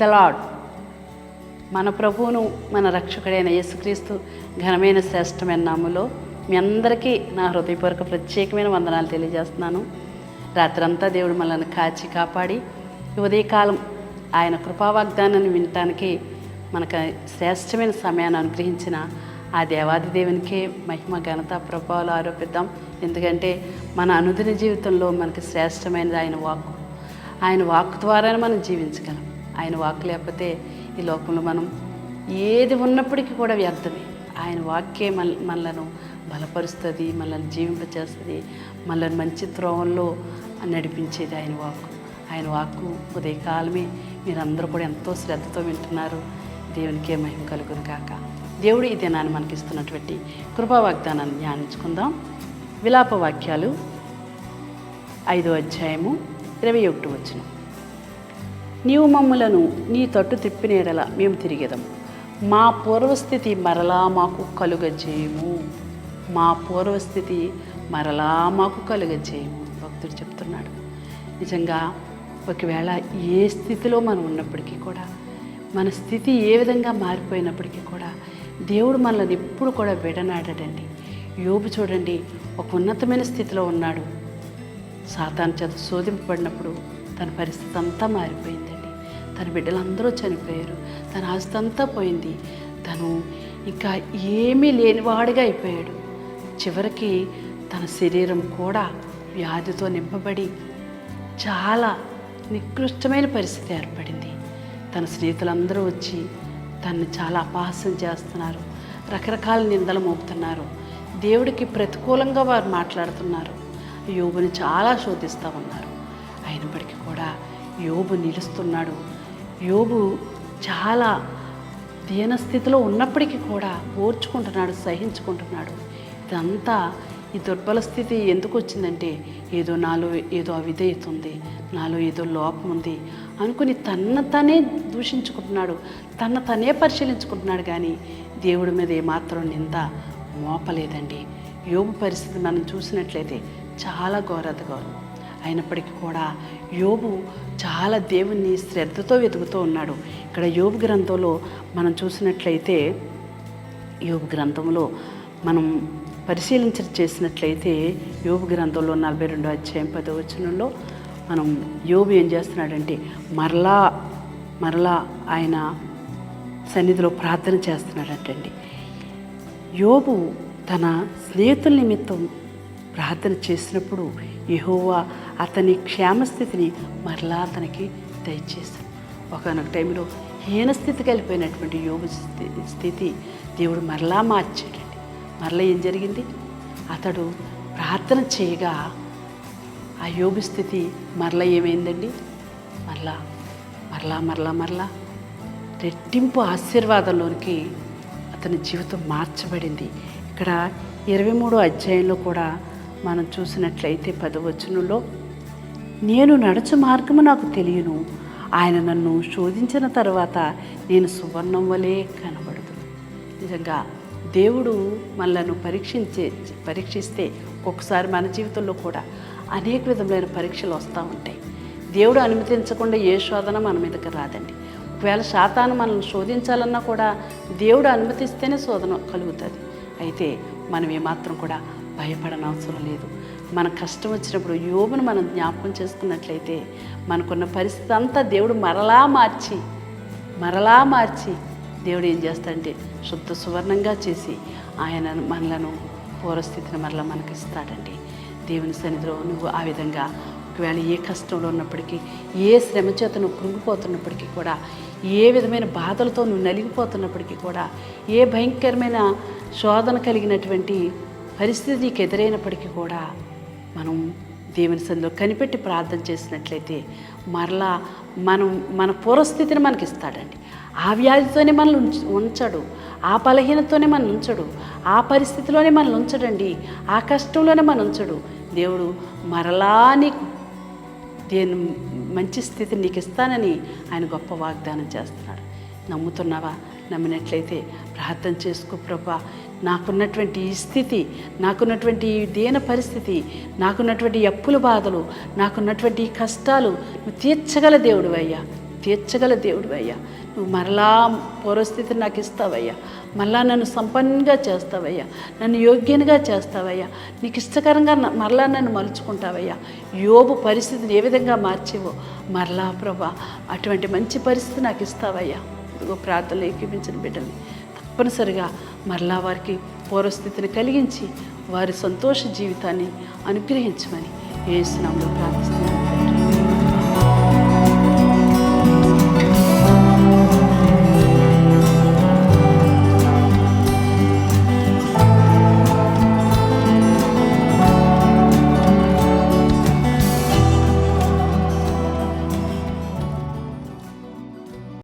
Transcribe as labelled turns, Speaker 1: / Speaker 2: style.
Speaker 1: The lord మన ప్రభువును మన రక్షకుడైన యేసుక్రీస్తు ఘనమైన శ్రేష్టమైన నామలో మీ అందరికీ నా హృదయపూర్వక ప్రత్యేకమైన వందనాలు తెలియజేస్తున్నాను. రాత్రంతా దేవుడు మనల్ని కాచి కాపాడి ఉదయకాలం ఆయన కృపావాగ్దానాన్ని వినటానికి మనకు శ్రేష్టమైన సమయాన్ని అనుగ్రహించిన ఆ దేవాది దేవునికే మహిమ ఘనత ప్రభావాలు ఆరోపిద్దాం. ఎందుకంటే మన అనుదిన జీవితంలో మనకి శ్రేష్టమైనది ఆయన వాక్కు. ఆయన వాక్ ద్వారానే మనం జీవించగలం. ఆయన వాక్ లేకపోతే ఈ లోకంలో మనం ఏది ఉన్నప్పటికీ కూడా వ్యర్థమే. ఆయన వాక్యే మన మనలను బలపరుస్తుంది మనల్ని జీవింపచేస్తుంది మనల్ని మంచి త్రోవంలో నడిపించేది ఆయన వాక్కు ఆయన వాక్కు ఉదయకాలమే మీరందరూ కూడా ఎంతో శ్రద్ధతో వింటున్నారు. దేవునికే మహిమ కలుగును కాక దేవుడు ఈ దినాన్ని మనకి ఇస్తున్నటువంటి కృపా వాగ్దానాన్ని ధ్యానించుకుందాం. విలాప వాక్యాలు ఐదో అధ్యాయము ఇరవై ఒకటి వచ్చినాం నీవు మమ్ములను నీ తట్టు తిప్పినేడల మేము తిరిగేదాం. మా పూర్వస్థితి మరలా మాకు కలుగజేయము. మా పూర్వస్థితి మరలా మాకు కలుగజేయము భక్తుడు చెప్తున్నాడు. నిజంగా ఒకవేళ ఏ స్థితిలో మనం ఉన్నప్పటికీ కూడా మన స్థితి ఏ విధంగా మారిపోయినప్పటికీ కూడా దేవుడు మనల్ని ఎప్పుడు కూడా విడనాడడండి. యోబు చూడండి ఒక ఉన్నతమైన స్థితిలో ఉన్నాడు. సాతాను చేత శోధింపబడినప్పుడు తన పరిస్థితి అంతా మారిపోయిందండి. తన బిడ్డలందరూ చనిపోయారు. తన ఆస్తి అంతా పోయింది. తను ఇంకా ఏమీ లేనివాడిగా అయిపోయాడు. చివరికి తన శరీరం కూడా వ్యాధితో నింపబడి చాలా నికృష్టమైన పరిస్థితి ఏర్పడింది. తన స్నేహితులందరూ వచ్చి తనని చాలా అపహాస్యం చేస్తున్నారు. రకరకాల నిందలు మోపుతున్నారు. దేవుడికి ప్రతికూలంగా వారు మాట్లాడుతున్నారు. యోగుని చాలా శోధిస్తూ ఉన్నారు. అయినప్పటికీ కూడా యోబు నిలుస్తున్నాడు. యోబు చాలా దీనస్థితిలో ఉన్నప్పటికీ కూడా ఓర్చుకుంటున్నాడు సహించుకుంటున్నాడు. ఇదంతా ఈ దుర్బల స్థితి ఎందుకు వచ్చిందంటే ఏదో నాలో ఏదో అవిధేయత ఉంది నాలో ఏదో లోపం ఉంది అనుకుని తన తనే దూషించుకుంటున్నాడు తన తనే పరిశీలించుకుంటున్నాడు కానీ దేవుడి మీద ఏమాత్రం నింద మోపలేదండి. యోగు పరిస్థితి మనం చూసినట్లయితే చాలా ఘోరత గౌరవం అయినప్పటికీ కూడా యోబు చాలా దేవుణ్ణి శ్రద్ధతో వెతుకుతూ ఉన్నాడు. ఇక్కడ యోబు గ్రంథంలో మనం చూసినట్లయితే యోబు గ్రంథంలో మనం పరిశీలించ చేసినట్లయితే యోబు గ్రంథంలో నలభై రెండో అధ్యాయం పదవచనంలో మనం యోబు ఏం చేస్తున్నాడంటే మరలా మరలా ఆయన సన్నిధిలో ప్రార్థన చేస్తున్నాడటండి. యోబు తన స్నేహితుల నిమిత్తం ప్రార్థన చేసినప్పుడు యహోవా అతని క్షేమస్థితిని మరలా అతనికి దయచేశాడు. ఒకనొక టైంలో హీనస్థితికి వెళ్ళిపోయినటువంటి యోగ స్థితి దేవుడు మరలా మార్చాడండి. మరలా ఏం జరిగింది? అతడు ప్రార్థన చేయగా ఆ యోగు స్థితి మరలా ఏమైందండి? మరలా మరలా మరలా మరలా రెట్టింపు ఆశీర్వాదంలోనికి అతని జీవితం మార్చబడింది. ఇక్కడ ఇరవై మూడో అధ్యాయంలో కూడా మనం చూసినట్లయితే పదవచనంలో నేను నడుచు మార్గము నాకు తెలియను. ఆయన నన్ను శోధించిన తర్వాత నేను సువర్ణం వలె కనబడదు. నిజంగా దేవుడు మనలను పరీక్షించే పరీక్షిస్తే ఒక్కొక్కసారి మన జీవితంలో కూడా అనేక విధములైన పరీక్షలు వస్తూ ఉంటాయి. దేవుడు అనుమతించకుండా ఏ శోధన మన మీదకి రాదండి. ఒకవేళ శాతాన్ని మనల్ని శోధించాలన్నా కూడా దేవుడు అనుమతిస్తేనే శోధన కలుగుతుంది. అయితే మనం ఏమాత్రం కూడా భయపడనవసరం లేదు. మన కష్టం వచ్చినప్పుడు యోగును మనం జ్ఞాపకం చేసుకున్నట్లయితే మనకున్న పరిస్థితి అంతా దేవుడు మరలా మార్చి మరలా మార్చి దేవుడు ఏం చేస్తాడంటే శుద్ధ సువర్ణంగా చేసి ఆయన మనలను పూర్వస్థితిని మరలా మనకి ఇస్తాడండి దేవుని సన్నిధిలో నువ్వు ఆ విధంగా ఒకవేళ ఏ కష్టంలో ఉన్నప్పటికీ ఏ శ్రమ చేత నువ్వు కృంగిపోతున్నప్పటికీ కూడా ఏ విధమైన బాధలతో నువ్వు నలిగిపోతున్నప్పటికీ కూడా ఏ భయంకరమైన శోధన కలిగినటువంటి పరిస్థితి నీకు ఎదురైనప్పటికీ కూడా మనం దేవుని సందులో కనిపెట్టి ప్రార్థన చేసినట్లయితే మరలా మనం మన పూర్వస్థితిని మనకి ఇస్తాడండి. ఆ వ్యాధితోనే మనల్ని ఉంచడు. ఆ బలహీనతోనే మనం ఉంచడు. ఆ పరిస్థితిలోనే మనల్ని ఉంచడండి. ఆ కష్టంలోనే మనం ఉంచడు. దేవుడు మరలా నీకు దేని మంచి స్థితిని నీకు ఇస్తానని ఆయన గొప్ప వాగ్దానం చేస్తున్నాడు. నమ్ముతున్నావా? నమ్మినట్లయితే ప్రార్థన చేసుకో ప్రభా. నాకున్నటువంటి స్థితి నాకున్నటువంటి దీన పరిస్థితి నాకున్నటువంటి అప్పుల బాధలు నాకున్నటువంటి కష్టాలు నువ్వు తీర్చగల దేవుడు అయ్యా. తీర్చగల దేవుడు అయ్యా. నువ్వు మరలా పూర్వస్థితిని నాకు ఇస్తావయ్యా. మరలా నన్ను సంపన్నంగా చేస్తావయ్యా. నన్ను యోగ్యంగా చేస్తావయ్యా. నీకు ఇష్టకరంగా మరలా నన్ను మలుచుకుంటావయ్యా. యోబు పరిస్థితిని ఏ విధంగా మార్చేవో మరలా ప్రభా అటువంటి మంచి పరిస్థితి నాకు ఇస్తావయ్యా. ఇదిగో ప్రార్థనలు ఏకీపించిన బిడ్డని తప్పనిసరిగా మరలా వారికి పూర్వస్థితిని కలిగించి వారి సంతోష జీవితాన్ని అనుగ్రహించమని ఏ స్నామంలో ప్రార్థిస్తున్నాను